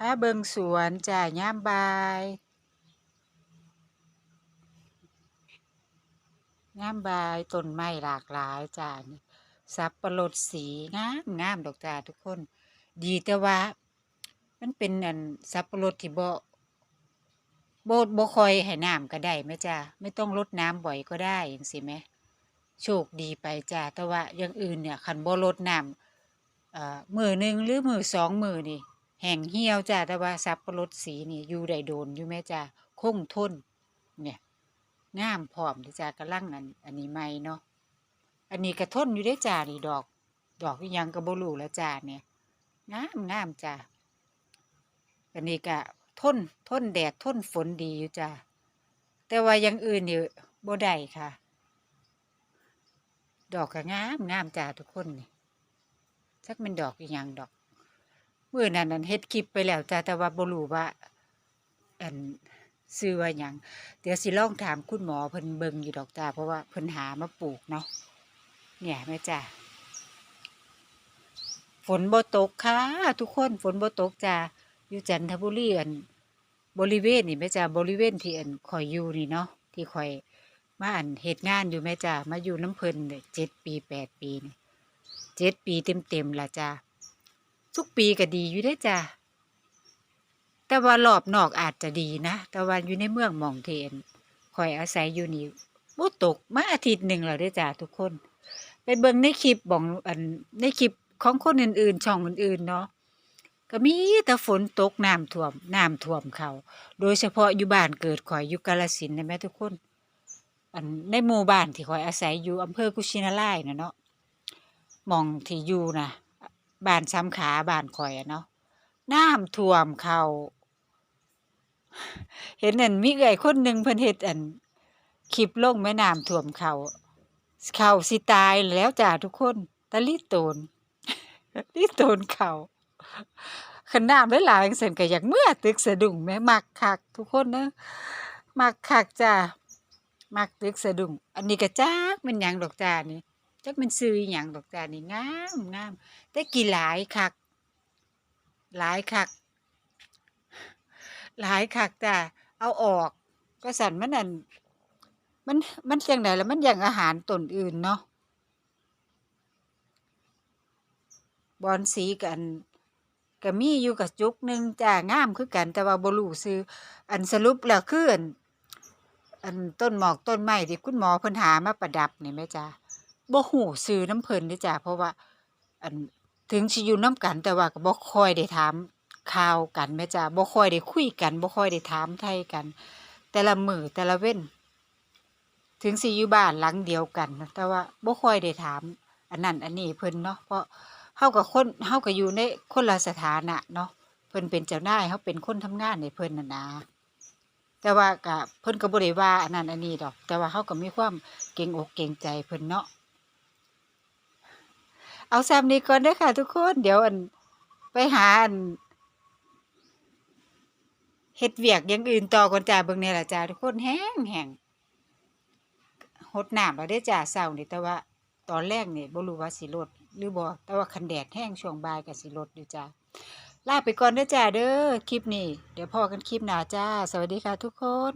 พาเบิงสวนจ้าย่ามบายย่ามบายต้นไม้หลากหลายจ้านี่สับประรดสีงามงามดอกจ้าทุกคน ดีแต่ว่า มันเป็นอันสับประรดที่บ่บ่บ่คอยให้น้ำก็ได้แม่จ้าไม่ต้องรดน้ำบ่อยก็ได้จังซี่แหมโชคดีไปจ้าแต่ว่าอย่างอื่นเนี่ยคันโบ่รดน้ำเอ่อมือหนึ่งหรือมือสองมือนี่ แห้งเหี่ยวจ้าแต่ว่าสับปะรดสีนี่อยู่ได้โดนอยู่แม่จ้าคงทนเนี่ยงามพร้อมเด้อจ้ากำลังอันอันนี้ใหม่เนาะอันนี้ก็ทนอยู่ได้จ้านี่ดอก ดอกยังก็บ่รู้แล้วจ้าเนี่ยงามงามจ้าอันนี้ก็ทนทนแดดทนฝนดีอยู่จ้าแต่ว่าอย่างอื่นนี่บ่ได้ค่ะ ดอกก็งามงามจ้าทุกคนนี่จักมันดอกอีหยังดอก มื่อนั้นนั้นเฮ็ดคลิปไปแล้วจ้าแต่ว่าบ่รู้ว่าอันซื้อว่าหยังเดี๋ยวสิลองถามคุณหมอเพิ่นเบิ่งอยู่ดอกจ้าเพราะว่าเพิ่นหามาปลูกเนาะเนี่ยแม่จ้าฝนบ่ตกค่ะทุกคนฝนบ่ตกจ้าอยู่จันทบุรีอันบริเวณนี่แม่จ้าบริเวณที่อันข่อยอยู่นี่เนาะที่ข่อยมาอันเฮ็ดงานอยู่แม่จ้ามาอยู่น้ำเพิ่นเนี่ยเจ็ดปีแปดปีนี่เจ็ดปีเต็มๆละจ้า ทุกปีก็ดีอยู่ได้จ้ะแต่ว่ารอบนอกอาจจะดีนะ แต่ว่าอยู่ในเมืองมองเทนคอยอาศัยอยู่นี่บ่ตกมาอาทิตย์หนึ่งแล้วด้จ้ะทุกคน ไปเบิ่งในคลิปบอกอันในคลิปของคนอื่นๆ ช่องอื่นๆเนาะก็มีแต่ฝนตกน้ำท่วมน้ำท่วมเขา โดยเฉพาะอยู่บ้านเกิดข่อยอยู่กาฬสินนะแม่ทุกคน อันในหมู่บ้านที่ข่อยอาศัยอยู่อำเภอกุชินารายณ์น่ะเนาะมองที่อยู่น่ะ บ้านซ้ำขาบ้านข่อยเนาะน้ำท่วมเขาเห็นอันมีเอื้อยคนหนึ่งเพิ่นเฮ็ดอันคลิปลงแม่น้ำท่วมเขาเขาสิตายแล้วจ้าทุกคนตะลิโตนลิโตนเขาขนน้ำหลายๆเส้นก็อยากเมื่อตึกสะดุ้งแม่มักคักทุกคนเนาะมักคักจ้ามักตึกสะดุ้งอันนี้ก็จักแมันยังดอกจ้านี่ จักมันซื้ออิหยังดอกจ้านี่งามงามแต่กี่หลายคัก หลายคัก หลายคักจ้ะเอาออก ก็สั่นมันนั่นมันมันจังไดล่ะมันอย่างอาหารตนอื่นเนาะบอนสีกันก็มีอยู่กับจุกหนึ่งจ้างามคือกัน แต่ว่าบ่รู้ซื้ออันสรุปแล้วคืออันอันต้นหมอกต้นไม้ที่คุณหมอเพิ่นหามาประดับนี่แม่จ้า บ่ฮู้ซื้อน้ำเพิ่นด้อจ้าเพราะว่าอันถึงสิอยู่นํกัน แต่ว่าก็บ่ค่อยได้ถามข่าวกันแม่จ้าบ่ค่อยได้คุยกันบ่ค่อยได้ถามไทยกัน แต่ละมือแต่ละเว้น ถึงสิอยู่บ้านหลังเดียวกัน แต่ว่าบ่ค่อยได้ถาม อันนั้นอันนี้เพิ่นเนาะเพราะเฮากับคนเฮาก็อยู่ในคนละสถานะเนาะเพิ่นเป็นเจ้านายเฮาเป็นคนทำงานให้เพิ่นน่ะนะแต่ว่าก็เพิ่นก็บ่ได้ว่าอันนั้นอันนี้ดอก แต่ว่าเฮาก็มีความเกรงอกเกรงใจเพิ่นเนาะ เอาซ้ำนี้ก่อนเด้อค่ะ ทุกคน เดี๋ยวอันไปหาอันเฮ็ดเวียกอย่างอื่นต่อก่อนจ้าเบิ่งแหน่ล่ะจ้าทุกคนแห้งแห้งรดน้ำแล้วเด้จ้าเช้านี่แต่ว่า ตอนแรกนี่บ่รู้ว่าสิลดหรือบ่แต่ว่าคันแดดแห้งช่วงบ่ายก็สิลดอยู่จ้าลาไปก่อนเด้อจ้าเด้อคลิปนี้เดี๋ยวพอกันคลิปหน้าจ้า สวัสดีค่ะทุกคน